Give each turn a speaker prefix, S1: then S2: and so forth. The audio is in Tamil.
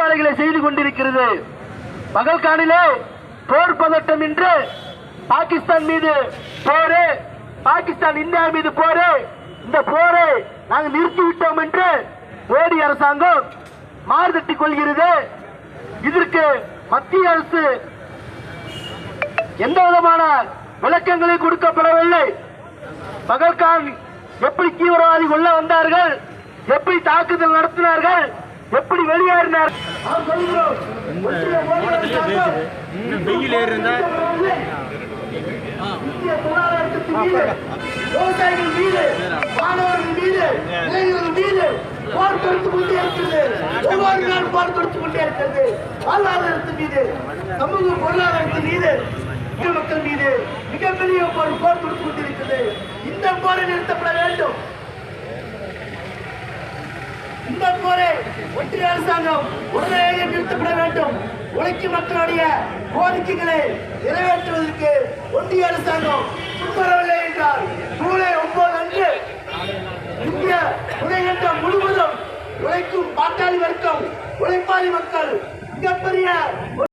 S1: வேலைகளை செய்து கொண்டிருக்கிறது. பகல்கானிலே போர் பதட்டம் என்று பாகிஸ்தான் மீது போரு பாகிஸ்தான் இந்தியா மீது போரு. இந்த போரை நாங்கள் நிறுத்திவிட்டோம் என்று மோடி அரசாங்கம் மாறுதட்டிக் கொள்கிறது. இதற்கு மத்திய அரசு எந்த விதமான விளக்கங்களை கொடுக்கப்படவில்லை. பகல்கான் எப்படி தீவிரவாதி உள்ள வந்தார்கள் எப்படி தாக்குதல் நடத்தினார்கள் எப்படி வெளியேறினார்
S2: வெயில் ஏறி இருந்தா
S1: இந்திய பொருளாதாரத்திற்கு மீது, விவசாயிகள் மீது மாணவர்கள் மீது இளைஞர்கள் மீது போர் தொடுத்துக் கொண்டே இருக்கிறது ஒவ்வொரு நாள் போர் தொடுத்துக் கொண்டே இருக்கிறது வாழ்வாதாரத்தின் மீது சமூக பொருளாதாரத்தின் மீது மக்கள் மீது மிகப்பெரிய போர் போர் தொடுத்துக் கொண்டிருக்கிறது இந்த போரை நிறுத்தப்பட வேண்டும். இந்த போரை ஒன்றிய அரசாங்கம் உடனடியாக நிறுத்தப்பட வேண்டும். உழைக்கும் மக்களுடைய கோரிக்கைகளை நிறைவேற்றுவதற்கு ஒன்றிய அரசாங்கம் முன்வரவில்லை என்றால் ஜூலை ஒன்பது அன்று இந்திய துணைக்கண்டம் முழுவதும் உழைக்கும் பாட்டாளி வர்க்கம் உழைப்பாளி மக்கள் மிகப்பெரிய